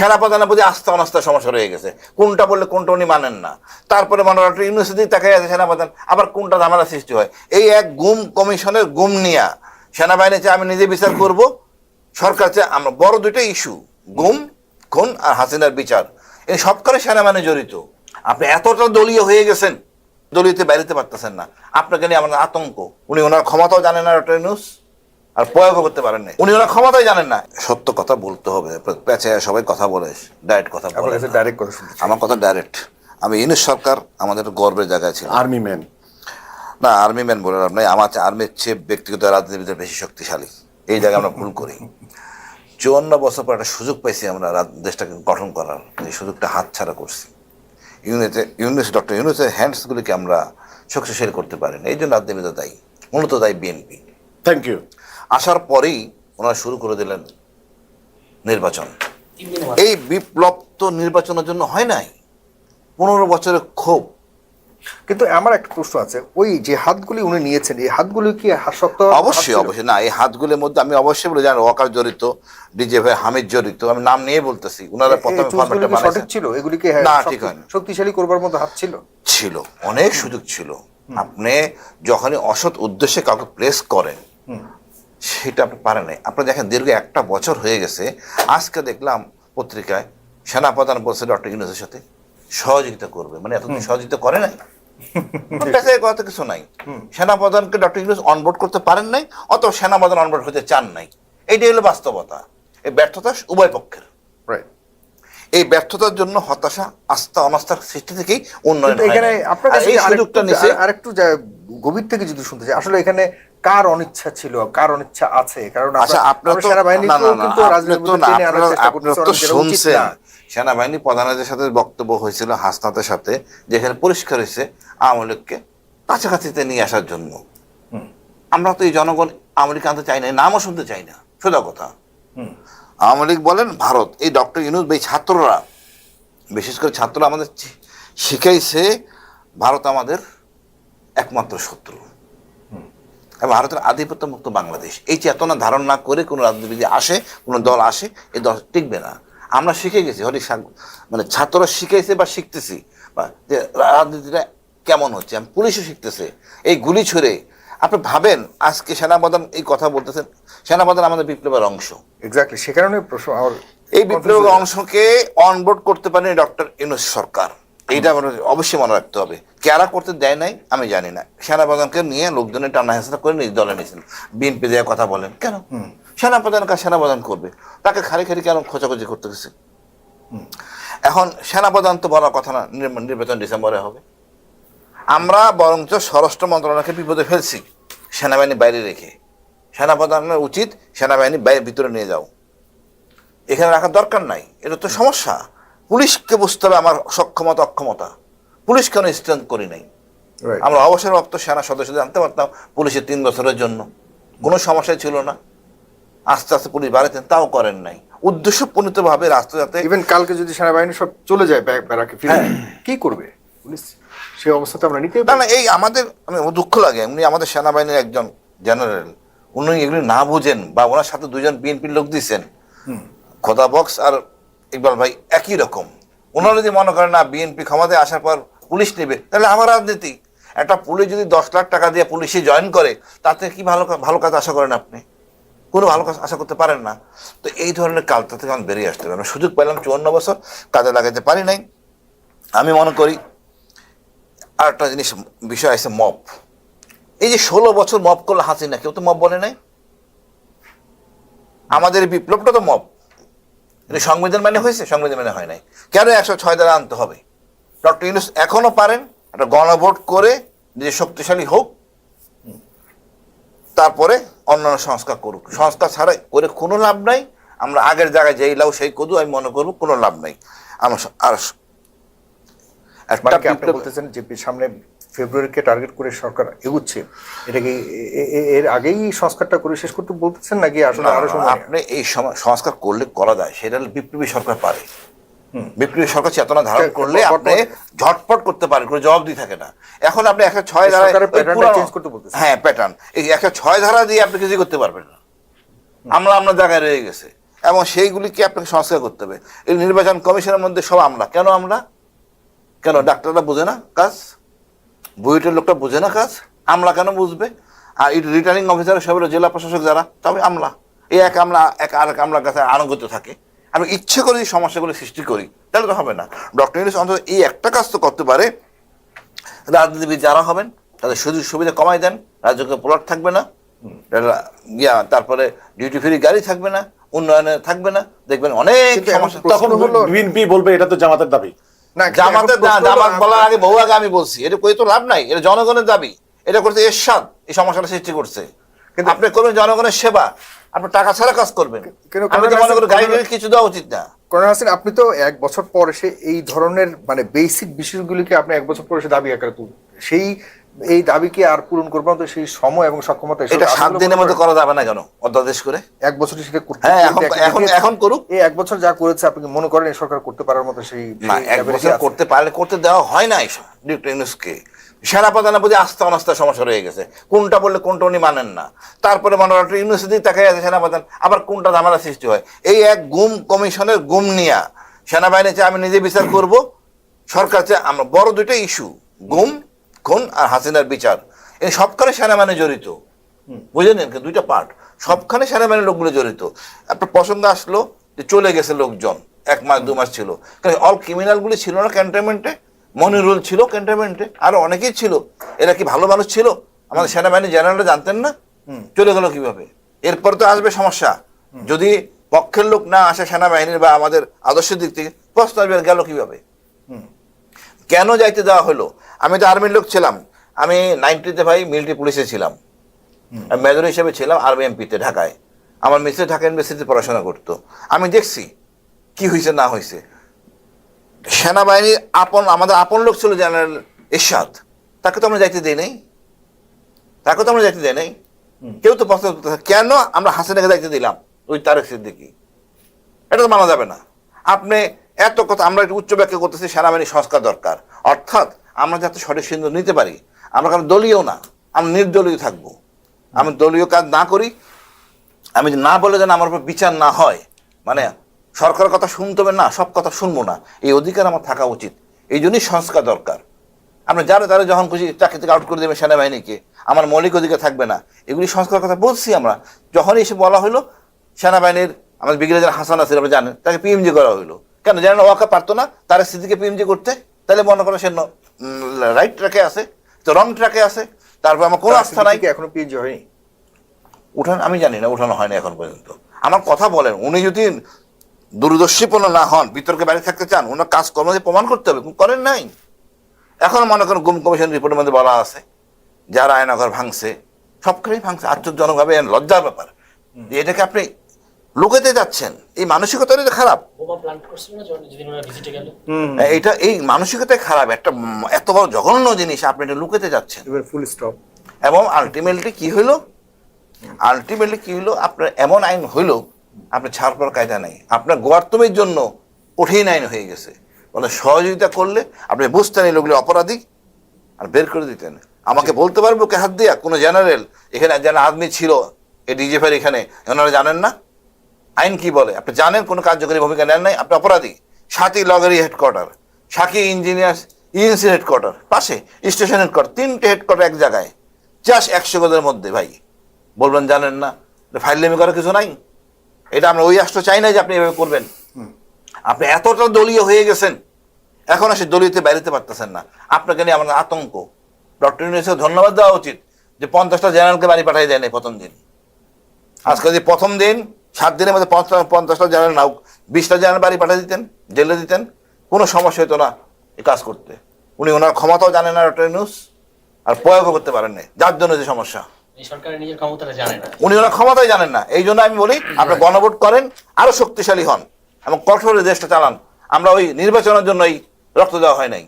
সেনাপ্রধানের আস্থা অনাস্থার সমস্যা রয়ে গেছে। কোনটা বললে কোনটা উনি মানেন না। তারপরে মনে ডক্টর ইউনিভার্সিটি তাকে আছে সেনাপ্রধান আবার কোনটা ঝামেলা সৃষ্টি হয়। এই এক গুম কমিশনের গুম নিয়া সেনাবাহিনী চেয়ে আমি নিজে বিচার করব, সরকার চেয়ে আমরা বড় দুইটা ইস্যু, গুম, খুন আর হাসিনার বিচার। এই সবকারে সেনাবাহিনী জড়িত। আপনি এতটা দলীয় হয়ে গেছেন, দলীয়তে বাইরেতে পারতেছেন না। আপনাকে নিয়ে আমাদের আতঙ্ক। উনি ওনার ক্ষমতাও জানেন না ডক্টর আর প্রয়োগও করতে পারেন না উনি ওনার ক্ষমতাই জানেন না। সত্য কথা বলতে হবে। পেঁচে সবাই কথা বলে ডাইরেক্ট কথা বলে ডাইরেক্ট কথা আমার কথা ডাইরেক্ট আমি ইউনুস সরকার আমাদের গর্বের জায়গায় ছিল আর্মি ম্যান না আর্মি ম্যান বলে লাভ নাই। আমার আর্মির চেয়ে ব্যক্তিগত রাজনীতিবিদের বেশি শক্তিশালী। এই জায়গায় আমরা ভুল করি। চুয়ান্ন বছর পর একটা সুযোগ পাইছি আমরা দেশটাকে গঠন করার। এই সুযোগটা হাতছাড়া করছি। ইউনিটে ইউনিস ডক্টর ইউনিসের হ্যান্ডসগুলিকে আমরা শক্তিশালী করতে পারিনি এই জন্য রাজনীতিবিদ দায়ী। মূলত দায়ী বিএনপি। থ্যাংক ইউ আসার পরেই ওনারা শুরু করে দিলেন নির্বাচন। এই বিপ্লব তো নির্বাচনের জন্য হয় নাই পনেরো বছরের ক্ষোভ। কিন্তু আমার একটা প্রশ্ন আছে ওই যে হাতগুলি উনি নিয়েছেন এই হাতগুলি কি হাস্যত্ব অবশ্যই অবশ্যই। না এই হাতগুলির মধ্যে আমি অবশ্যই বলে জানি ওয়াকার জড়িত ডিজে ভাই হামিদ জড়িত আমি নাম নিয়ে বলতেছি ওনারা প্রথমে ফর্মেটটা সঠিক ছিল? এগুলি কি হ্যাঁ, না, ঠিক হয়নি। শক্তিশালী করবার মতো হাত ছিল? ছিল অনেক সুযোগ ছিল। আপনি যখনই অসৎ উদ্দেশ্যে কাউকে প্লেস করেন সেটা আপনি পারেন নাই। আপনি দেখেন দীর্ঘ একটা বছর হয়ে গেছে আজকে দেখলাম পত্রিকায় সেনাপ্রধান বলছে ডক্টর ইউনুসের সাথে সহযোগিতা করবে। মানে এতদিন সহযোগিতা করে নাই? পেশায় কথা কিছু নাই। সেনাপ্রধানকে ডক্টর ইউনুস অনবোর্ড করতে পারেন নাই অথবা সেনাপ্রধান অনবোর্ড হতে চান নাই। এইটাই হলো বাস্তবতা। এই ব্যর্থতা উভয় পক্ষের। রাইট এই ব্যর্থতার জন্য হতাশা আস্থা অনাস্থার সৃষ্টি থেকেই উন্নয়ন এখানে। আপনার আর কাছে এই সুযোগটা নিছে আর একটু গভীর থেকে যদি শুনতে চাই আসলে এখানে কার অনিচ্ছা ছিল কার অনিচ্ছা আছে? কারণ আচ্ছা আপনার তো আপনারা- তো শুনছেন। সেনাবাহিনী প্রধানের সাথে বক্তব্য হয়েছিল হাসনাতের সাথে যেখানে পরিষ্কার হয়েছে আওয়ামী লীগকে কাছাকাছিতে নিয়ে আসার জন্য। আমরা তো এই জনগণ আওয়ামী লীগ আনতে চাই না নামও শুনতে চাই না সোজা কথা। আওয়ামী লীগ বলেন ভারত এই ডক্টর ইউনুস এই ছাত্ররা বিশেষ করে ছাত্ররা আমাদের শিখাইছে ভারত আমাদের একমাত্র শত্রু। ভারতের আধিপত্য মুক্ত বাংলাদেশ। এই চেতনা ধারণ না করে কোনো রাজনীতিবিদ আসে কোনো দল আসে এই দল টিকবে না। আমরা শিখে গেছি হরি মানে ছাত্ররা শিখেছে বা শিখতেছি বা যে রাজনীতিটা কেমন হচ্ছে আমি পুলিশও শিখতেছে। এই গুলি ছুড়ে আপনি ভাবেন আজকে সেনাপ্রধান এই কথা বলতেছেন সেনাপ্রধান আমাদের বিপ্লবের অংশ। এক্স্যাক্টলি সে কারণে প্রশ্ন এই বিপ্লবের অংশকে অনবোর্ড করতে পারেনি ডক্টর ইউনুস সরকার। এইটা আমাদের অবশ্যই মনে রাখতে হবে। কারা করতে দেয় নাই আমি জানি না। সেনাপ্রধানকে নিয়ে লোকজনের টানা করে নিজ দলে নিয়েছেন বিএনপি দেওয়ার কথা বলেন কেন? সেনাপ্রধান কাজ সেনাপ্রধান করবে। তাকে খালি খালি কেন খোঁচাখুচি করতে গেছে এখন সেনাপ্রধান তো বলার কথা না নির্বা- নির্বাচন ডিসেম্বরে হবে। আমরা বরঞ্চ স্বরাষ্ট্র মন্ত্রণালয়কে বিপদে ফেলছি সেনাবাহিনী বাইরে রেখে। সেনাপ্রধানের উচিত সেনাবাহিনী বাইরে ভিতরে নিয়ে যাও। এখানে রাখার দরকার নাই এটা তো সমস্যা। পুলিশকে বুঝতে হবে আমার সক্ষমতা অক্ষমতা। পুলিশ কেন স্ট্রেংথ করি নাই. আমরা অবসরপ্রাপ্ত সেনা সদস্যদের জানতে পারতাম পুলিশের তিন বছরের জন্য। কোনো সমস্যা ছিল না। আস্তে আস্তে পুলিশ বাড়াতেন তাও করেন নাই। উদ্দেশ্য উদ্দেশ্যপ্রণীতভাবে রাস্তা যাতে ইভেন কালকে যদি সেনাবাহিনী সব চলে যায় ব্যারাকে ফিরে হ্যাঁ। কি করবে? পুলিশ সেই অবস্থাতে আমরা নিতে না এই আমাদের আমি দুঃখ লাগে। উনি আমাদের সেনাবাহিনীর একজন জেনারেল। উনি এগুলি না বুঝেন বা ওনার সাথে দুজন বিএনপির লোক দিয়েছেন খোদা বক্স আর ইকবাল ভাই একই রকম। ওনারা যদি মনে করেন না বিএনপি ক্ষমতায় আসার পর পুলিশ নেবে, তাহলে আমার রাজনীতি। একটা পুলিশ যদি দশ লাখ টাকা দিয়ে পুলিশে জয়েন করে, তাতে কি ভালো ভালো কাজ আশা করেন আপনি? কোনো ভালো কাজ আশা করতে পারেন না। তো এই ধরনের কালটা থেকে আমি বেরিয়ে আসতে আমরা সুযোগ পেলাম চুয়ান্ন বছর, কাজে লাগাতে পারি নাই। আমি মনে করি আর একটা জিনিস, বিষয় আছে মপ এই যে ষোলো বছর মপ করল হাসিনা, কেউ তো মপ বলে নাই? আমাদের বিপ্লবটা তো মপ সংবিধান মানে হয়েছে, সংবিধান মানে হয় নাই। কেন একশো ছয় দ্বারা আনতে হবে? ডক্টর ইউনুস এখনও পারেন একটা গণভোট করে নিজে শক্তিশালী হোক তারপরে অন্যান্য সংস্কার করুক। সংস্কার ছাড়া করে কোনো লাভ নাই। আমরা আগের জায়গায় যেই লাভ সেই কদু আমি মনে করব কোনো লাভ নাই। আমার আর আপনি বলতেছেন যে সামনে ফেব্রুয়ারিকে টার্গেট করে সরকার এগুচ্ছে। এটা কি এ- এ- এ- এর আগেই সংস্কারটা করে শেষ করতে বলতেছেন নাকি আসলে আরও সময় আপনি এই সংস্কার করলে করা যায় সেটা বিপ্লবী সরকার পারে। বিপ্লবী সরকার চেতনা ধারণ করলে আপনি ঝটপট করতে পারেন কোনো জবাব দিয়ে থাকে না। এখন আপনি একটা ছয় ধারা। হ্যাঁ প্যাটার্ন এই একটা ছয় ধারা দিয়ে আপনি কিছু করতে পারবেন না। আমরা জায়গায় রয়ে গেছে। এবং সেইগুলিকে আপনাকে সংস্কার করতে হবে। এই নির্বাচন কমিশনের মধ্যে সব আমরা কেন আমরা কেন ডাক্তাররা বোঝে না কাজ? বুয়েটের লোকটা বোঝে না কাজ? আমলা কেন বুঝবে? আর এই রিটার্নিং অফিসার সব জেলা প্রশাসক যারা তবে আমলা। এই এক আমলা এক আর এক আমলার কাছে আনুগত্য থাকে। আমি ইচ্ছে করে যদি সমস্যাগুলো সৃষ্টি করি তাহলে তো হবে না। ডক্টর ইউনুস অন্তত এই একটা কাজ তো করতে পারে। রাজনীতিবিদ যারা হবেন তাদের সুযোগ সুবিধা কমাই দেন রাজ্যকে প্লট থাকবে না ইয়া তারপরে ডিউটি ফ্রি গাড়ি থাকবে না উন্নয়নে থাকবে না দেখবেন অনেক সমস্যা। তখন বিএনপি বলবে এটা তো জামাতের দাবি। না জামাতের জামাত বলার আগে বহু আগে আমি বলছি এটা কই তো লাভ নাই এটা জনগণের দাবি এটা করতে এরশাদ এই সমস্যাটা সৃষ্টি করছে। কিন্তু- আপনি করবেন জনগণের সেবা আপনি টাকা ছাড়া কাজ করবেন। কিন্তু আমি তো মনে করি গাড়ি কিছু দেওয়া উচিত না। করোনা হাসিন আপনি তো এক বছর পর এসে এই ধরনের মানে বেসিক বিষয়গুলিকে আপনি এক বছর পর এসে দাবি আকারে তুলবেন। সেই এই দাবিকে আর পূরণ করবেন তো সেই সময় এবং সক্ষমতা এটা সাত দিনের মধ্যে করা যাবে না কেন? অধ্যাদেশ করে? এক বছরই সেটা করতে হ্যাঁ, এখন- এখন- করুক। এই এক বছর যা করেছে আপনি মনে করেন এই সরকার করতে পারার মতো সেই না এক বছর করতে পারলে করতে দেওয়া হয় না এইসব। ডিউটি ইউনুসকে। সেনাপ্রধানের প্রতি আস্থা অনাস্থার সমস্যা রয়ে গেছে। কোনটা বললে কোনটা উনি মানেন না। তারপরে মনে দিকে তাকাই আছে সেনাপ্রধান আবার কোনটা ঝামেলা সৃষ্টি হয়? এই এক গুম কমিশনের গুম নিয়া সেনাবাহিনী চেয়ে আমি নিজে বিচার করব। সরকার চেয়ে আমরা বড় দুইটা ইস্যু গুম খুন আর হাসিনার বিচার। এই সবখানে সেনাবাহিনী জড়িত। বুঝে নিন দুইটা পার্ট সবখানে সেনাবাহিনীর লোকগুলো জড়িত। একটা প্রসঙ্গ আসলো যে চলে গেছে লোকজন। এক মাস দু মাস ছিল। কারণ অল ক্রিমিনালগুলি ছিল না ক্যান্টনমেন্টে মনিরুল ছিল ক্যান্টনমেন্টে আরও অনেকেই ছিল। এরা কি ভালো মানুষ ছিল? আমাদের সেনাবাহিনী জেনারেলরা জানতেন না? চলে গেল কীভাবে? এরপর তো আসবে সমস্যা। যদি পক্ষের লোক না আসে সেনাবাহিনীর বা আমাদের আদর্শের দিক থেকে প্রশ্ন গেল কীভাবে? কেন যাইতে দেওয়া হলো? আমি তো আর্মির লোক ছিলাম। আমি নাইনটিতে ভাই মিলিটারি পুলিশে ছিলাম। মেজর হিসেবে ছিলাম আর্মি এমপিতে ঢাকায়। আমার মিসে ঢাকা ইউনিভার্সিটিতে পড়াশোনা করতো। আমি দেখছি কি হয়েছে না হয়েছে সেনাবাহিনীর আপন আমাদের আপন লোক ছিল জেনারেল এরশাদ। তাকে তো আমরা যাইতে দিই নাই। তাকে তো আমরা যাইতে দিই নাই। কেউ তো প্রশ্ন কেন আমরা হাসিনাকে যাইতে দিলাম? ওই তারেক সিদ্দিকি। এটা তো মানা যাবে না। আপনি এত কথা আমরা একটু উচ্চ ব্যাখ্যা করতেছি সেনাবাহিনী সংস্কার দরকার। অর্থাৎ আমরা যাতে সঠিক সিদ্ধান্ত নিতে পারি, আমরা কারণ দলীয় না, আমরা নির্দলীয় থাকব। আমি দলীয় কাজ না করি, আমি না বলে যেন আমার উপর বিচার না হয় মানে সরকারের কথা শুনতে হবে না, সব কথা শুনব না, এই অধিকার আমার থাকা উচিত। এই জন্যই সংস্কার দরকার। আমরা যারা তারা যখন খুশি চাকরি থেকে আউট করে দেবে সেনাবাহিনীকে, আমার মৌলিক অধিকার থাকবে না। এগুলি সংস্কার কথা বলছি আমরা। যখনই এসে বলা হলো সেনাবাহিনীর আমাদের ব্রিগেডিয়ার হাসান আছে, আপনি জানেন, তাকে পিএমজি করা হলো কেন জানেন ওয়াকা পারতো না তার স্থিতিকে পিএমজি করতে। তাহলে মনে করো সে রাইট ট্র্যাকে আছে তো রং ট্র্যাকে আছে তারপর আমার কোনো আস্থা নাই। কি এখনও পিএইচডি হয়নি? উঠান আমি জানি না উঠানো হয়নি এখন পর্যন্ত। আমার কথা বলেন উনি যদি দূরদর্শীপূর্ণ না হন বিতর্কে বাইরে থাকতে চান ওনার কাজ কর্ম প্রমাণ করতে হবে করেন নাই। এখন মনে করেন গুম কমিশন রিপোর্টের মধ্যে বলা আছে যারা আয়নাঘর ভাঙছে সবখানেই ভাঙছে আশ্চর্যজনকভাবে লজ্জার ব্যাপার। যে এটাকে আপনি লুকাতে যাচ্ছেন এই মানসিকতারই তো খারাপ। গেল। এটা এই মানসিকতাই খারাপ একটা এত বড় জঘন্য জিনিস আপনি এটা লুকাতে যাচ্ছেন। ফুল স্টপ এবং আলটিমেটলি কি হইল? আলটিমেটলি কি হইল? আপনার এমন আইন হইল আপনার ছাড় পাওয়ার কায়দা নেই। আপনার গোয়ার্তমের জন্য কঠিন আইন হয়ে গেছে। বলে সহযোগিতা করলে আপনি বুঝতেন এই লোকগুলি অপরাধী আর বের করে দিতেন। আমাকে বলতে পারব কে হাত দিয়া? কোনো জেনারেল এখানে যেন আদমি ছিল এই ডিজিএফের এখানে ওনারা জানেন না? আইন কি বলে? আপনি জানেন কোনো কার্যকরী ভূমিকা নেন নাই? আপনি অপরাধী। সাথী লগেরি হেডকোয়ার্টার সাকি ইঞ্জিনিয়ার ইএনসি হেডকোয়ার্টার পাশে স্টেশন হেডকোয়ার্টার তিনটে হেডকোয়ার্টার এক জায়গায়। চাষ একশো গজের মধ্যে ভাই। বলবেন জানেন না। ফাইল লেমি করার কিছু নাই। এটা আমরা ওই রাষ্ট্র চাই না যে আপনি এভাবে করবেন। আপনি এতটা দলীয় হয়ে গেছেন। এখন সে দলীয়তে বাইরেতে পারতেছেন না। আপনাকে নিয়ে আমার আতঙ্ক। ডক্টর ইউনিসকে ধন্যবাদ দেওয়া উচিত যে পঞ্চাশটা জেনারেলকে বাড়ি পাঠিয়ে নাই প্রথম দিন। আজকে যে প্রথম দিন সাত দিনের মধ্যে পঞ্চাশ পঞ্চাশটা জেনারেল নাও বিশটা জেনারেল বাড়ি পাঠিয়ে দিতেন জেলে দিতেন কোনো সমস্যা হতো না এ কাজ করতে। উনি ওনার ক্ষমতাও জানেন না ডক্টর ইউনুস আর প্রয়োগও করতে পারেন না যার জন্য যে সমস্যা। উনি ওনার ক্ষমতাই জানেন না। এই জন্য আমি বলি আপনি গণভোট করেন আরও শক্তিশালী হন এবং কঠোর দেশটা চালান। আমরা ওই নির্বাচনের জন্যই রক্ত দেওয়া হয় নাই।